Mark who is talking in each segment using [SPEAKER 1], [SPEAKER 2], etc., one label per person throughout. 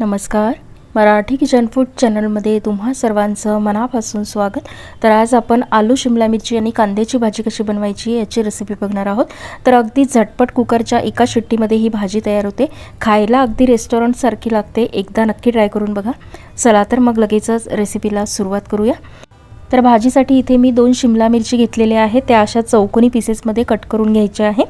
[SPEAKER 1] नमस्कार. Marathi kitchen food चॅनलमध्ये तुम्हा सर्वांचं मनापासून स्वागत. तर आज आपण आलू शिमला मिरची आणि कांद्याची भाजी कशी बनवायची याची रेसिपी बघणार आहोत. तर अगदी झटपट कुकरच्या एका शिट्टीमध्ये ही भाजी तयार होते. खायला अगदी रेस्टॉरंटसारखी लागते. एकदा नक्की ट्राय करून बघा. चला तर मग लगेचच रेसिपीला सुरुवात करूया. तर भाजीसाठी इथे मी दोन शिमला मिरची घेतलेल्या आहे त्या अशा चौकोनी पीसेसमध्ये कट करून घ्यायचे आहे.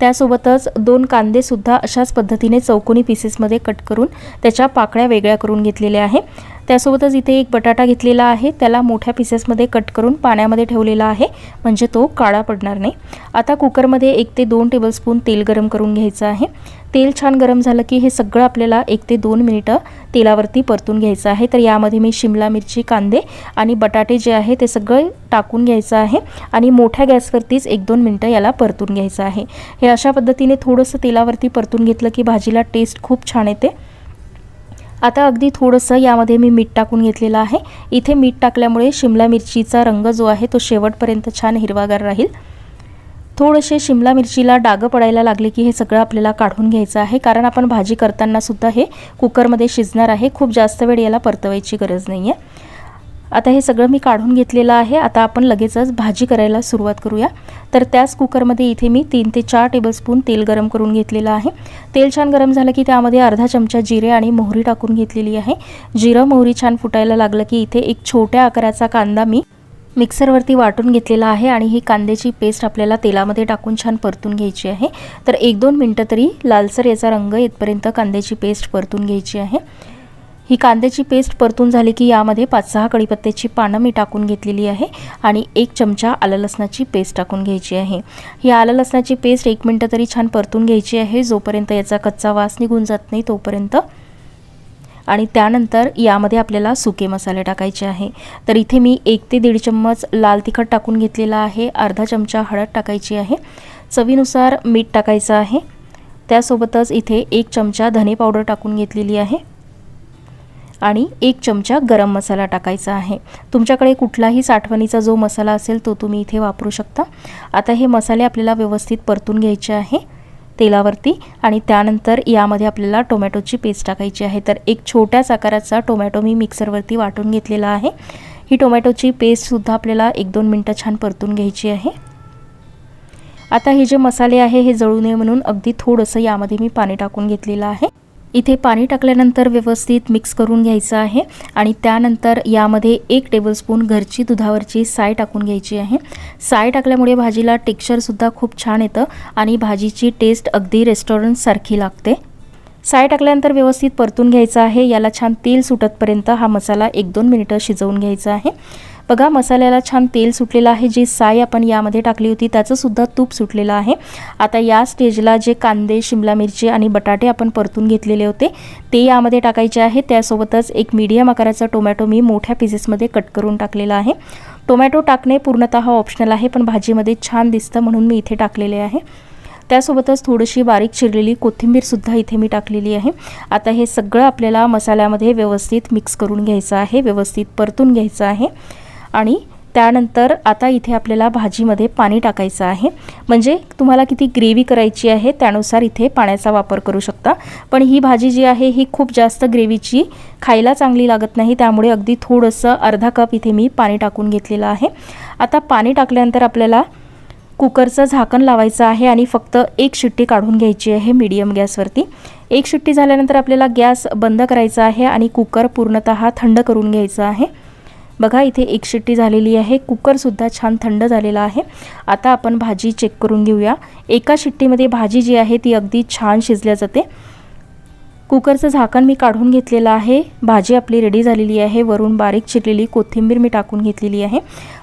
[SPEAKER 1] त्यासोबतच दोन कांदेसुद्धा अशाच पद्धतीने चौकोनी पीसेसमध्ये कट करून त्याच्या पाकळ्या वेगळ्या करून घेतलेल्या आहे. त्यासोबतच इथे एक बटाटा घेतलेला आहे. त्याला मोठ्या पीसेसमध्ये कट करून पाण्यामध्ये ठेवलेला आहे. म्हणजे तो काळा पडणार नाही. आता कुकरमध्ये एक ते दोन टेबलस्पून तेल गरम करून घ्यायचं आहे. तेल छान गरम झालं की हे सगळं आपल्याला एक ते दोन मिनिटं तेलावरती परतून घ्यायचं आहे. तर यामध्ये मी शिमला मिरची कांदे आणि बटाटे जे आहे ते सगळं टाकून घ्यायचं आहे आणि मोठ्या गॅसवरतीच एक दोन मिनटं याला परतून घ्यायचं आहे. हे अशा पद्धतीने थोडंसं तेलावरती परतून घेतलं की भाजीला टेस्ट खूप छान येते. आता अगदी थोडंसं यामध्ये मी मीठ टाकून घेतलेलं आहे. इथे मीठ टाकल्यामुळे शिमला मिरचीचा रंग जो आहे तो शेवटपर्यंत छान हिरवागार राहील. थोडेसे शिमला मिरचीला डागं पडायला लागले की हे सगळं आपल्याला काढून घ्यायचं आहे. कारण आपण भाजी करताना सुद्धा हे कुकरमध्ये शिजणार आहे. खूप जास्त वेळ याला परतवायची गरज नाही आहे आता हे सगळं मी काढून घेतलेलं आहे. आता आपण लगेचच भाजी करायला सुरुवात करूया. तर त्याच कुकरमध्ये इथे मी तीन ते चार टेबलस्पून तेल गरम करून घेतलेलं आहे. तेल छान गरम झालं की त्यामध्ये अर्धा चमचा जिरे आणि मोहरी टाकून घेतलेली आहे. जिरं मोहरी छान फुटायला लागलं की इथे एक छोट्या आकाराचा कांदा मी मिक्सरवरती वाटून घेतलेला आहे आणि ही कांद्याची पेस्ट आपल्याला तेलामध्ये टाकून छान परतून घ्यायची आहे. तर एक दोन मिनटं तरी लालसर याचा रंग येतपर्यंत कांद्याची पेस्ट परतून घ्यायची आहे. ही कांद्याची पेस्ट परतून झाली की यामध्ये पाच सहा कढीपत्त्याची पानं मी टाकून घेतलेली आहे आणि एक चमचा आलं लसणाची पेस्ट टाकून घ्यायची आहे. ही आलं लसणाची पेस्ट एक मिनटं तरी छान परतून घ्यायची आहे जोपर्यंत याचा कच्चा वास निघून जात नाही तोपर्यंत. आणि त्यानंतर यामध्ये आपल्याला सुके मसाले टाकायचे आहे. तर इथे मी एक ते दीड चम्मच लाल तिखट टाकून घेतलेला आहे अर्धा चमचा हळद टाकायची आहे. चवीनुसार मीठ टाकायचं आहे. त्यासोबतच इथे एक चमचा धने पावडर टाकून घेतलेली आहे. आणि एक चमचा गरम मसाला टाकायचा आहे. तुमच्याकडे कुठलाही साठवणीचा जो मसाला असेल तो तुम्ही इथे वापरू शकता. आता हे मसाले आपल्याला व्यवस्थित परतून घ्यायचे आहे तेलावरती आणि त्यानंतर यामध्ये आपल्याला टोमॅटोची पेस्ट टाकायची आहे. तर एक छोट्याच आकाराचा टोमॅटो मी मिक्सरवरती वाटून घेतलेला आहे. ही टोमॅटोची पेस्टसुद्धा आपल्याला एक दोन मिनटं छान परतून घ्यायची आहे. आता हे जे मसाले आहे हे जळू नये म्हणून अगदी थोडंसं यामध्ये मी पाणी टाकून घेतलेलं आहे. इथे पाणी टाकल्यानंतर व्यवस्थित मिक्स करून घ्यायचं आहे आणि त्यानंतर यामध्ये एक टेबलस्पून घरची दुधावरची साय टाकून घ्यायची आहे. साय टाकल्यामुळे भाजीला टेक्स्चरसुद्धा खूप छान येतं आणि भाजीची टेस्ट अगदी रेस्टॉरंटसारखी लागते. साय टाकल्यानंतर व्यवस्थित परतून घ्यायचं आहे. याला छान तेल सुटतपर्यंत हा मसाला एक दोन मिनिटं शिजवून घ्यायचा आहे. बघा मसाल्याला छान तेल सुटलेलं आहे जी साय आपण यामध्ये टाकली होती त्याचंसुद्धा तूप सुटलेलं आहे. आता या स्टेजला जे कांदे शिमला मिरची आणि बटाटे आपण परतून घेतलेले होते ते यामध्ये टाकायचे आहे. त्यासोबतच एक मीडियम आकाराचा टोमॅटो मी मोठ्या पीसेसमध्ये कट करून टाकलेला आहे. टोमॅटो टाकणे पूर्णतः ऑप्शनल आहे पण भाजीमध्ये छान दिसतं म्हणून मी इथे टाकलेले आहे. त्यासोबतच थोडीशी बारीक चिरलेली कोथिंबीरसुद्धा इथे मी टाकलेली आहे. आता हे सगळं आपल्याला मसाल्यामध्ये व्यवस्थित मिक्स करून घ्यायचं आहे व्यवस्थित परतून घ्यायचं आहे. आणि त्यानंतर आता इथे आपल्याला भाजीमध्ये पाणी टाकायचं आहे. म्हणजे तुम्हाला किती ग्रेव्ही करायची आहे त्यानुसार इथे पाण्याचा वापर करू शकता. पण ही भाजी जी आहे ही खूप जास्त ग्रेव्हीची खायला चांगली लागत नाही. त्यामुळे अगदी थोडंसं अर्धा कप इथे मी पाणी टाकून घेतलेलं आहे. आता पाणी टाकल्यानंतर आपल्याला कुकरचं झाकण लावायचं आहे आणि फक्त एक शिट्टी काढून घ्यायची आहे मीडियम गॅसवरती एक शिट्टी झाल्यानंतर आपल्याला गॅस बंद करायचा आहे आणि कुकर पूर्णतः थंड करून घ्यायचं आहे. बघा इथे एक शिट्टी झालेली आहे. कुकरसुद्धा छान थंड झालेला आहे. आता आपण भाजी चेक करून घेऊया. एका शिट्टीमध्ये भाजी जी आहे ती अगदी छान शिजल्या जाते. कुकरचं झाकण मी काढून घेतलेलं आहे. भाजी आपली रेडी झालेली आहे. वरून बारीक चिरलेली कोथिंबीर मी टाकून घेतलेली आहे.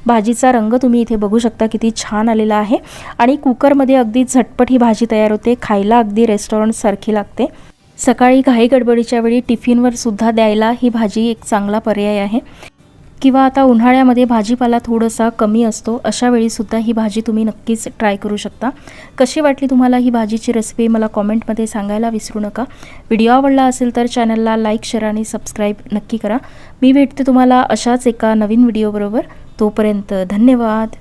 [SPEAKER 1] भाजीचा रंग तुम्ही इथे बघू शकता किती छान आलेला आहे. आणि कुकरमध्ये अगदी झटपट ही भाजी तयार होते. खायला अगदी रेस्टॉरंटसारखी लागते. सकाळी घाई गडबडीच्या वेळी टिफिनवर सुद्धा द्यायला ही भाजी एक चांगला पर्याय आहे. किंवा आता उन्हाळ्यामध्ये भाजीपाला थोडासा कमी असतो अशा वेळीसुद्धा ही भाजी तुम्ही नक्कीच ट्राय करू शकता. कशी वाटली तुम्हाला ही भाजीची रेसिपी मला कॉमेंटमध्ये सांगायला विसरू नका. व्हिडिओ आवडला असेल तर चॅनलला लाईक शेअर आणि सबस्क्राईब नक्की करा. मी भेटते तुम्हाला अशाच एका नवीन व्हिडिओबरोबर तोपर्यंत धन्यवाद.